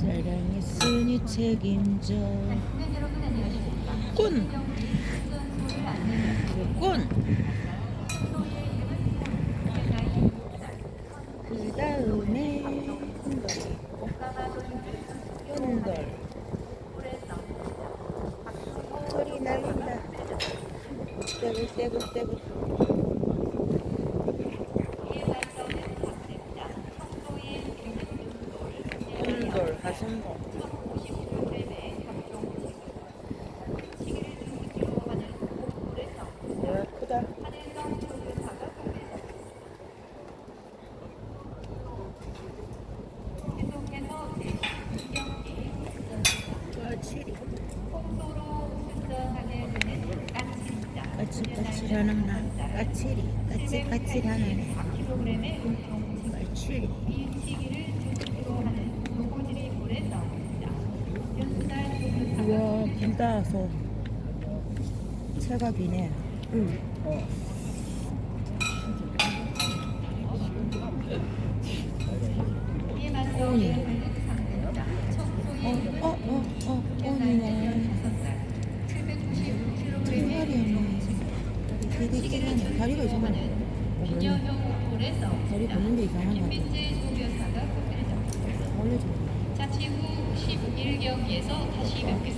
사랑했으니 책임져. 꾼! 꾼! 그 다음에 hun돌이 hun돌. 소리 날린다. 떼굴떼굴떼굴 hun돌 가슴돌 야 크다. 까칠까칠하는 나 까칠이 까칠까칠하는 애 까칠이 소 채가 기네 응. 어. 오니 어, 어, 어, 어, 오니네 두 마리였네 되게 진하네 다리가 이상하네 다리 걷는데 이상한 거 같아 원래 좀 자치 후 11경기에서 다시 뵙겠습니다.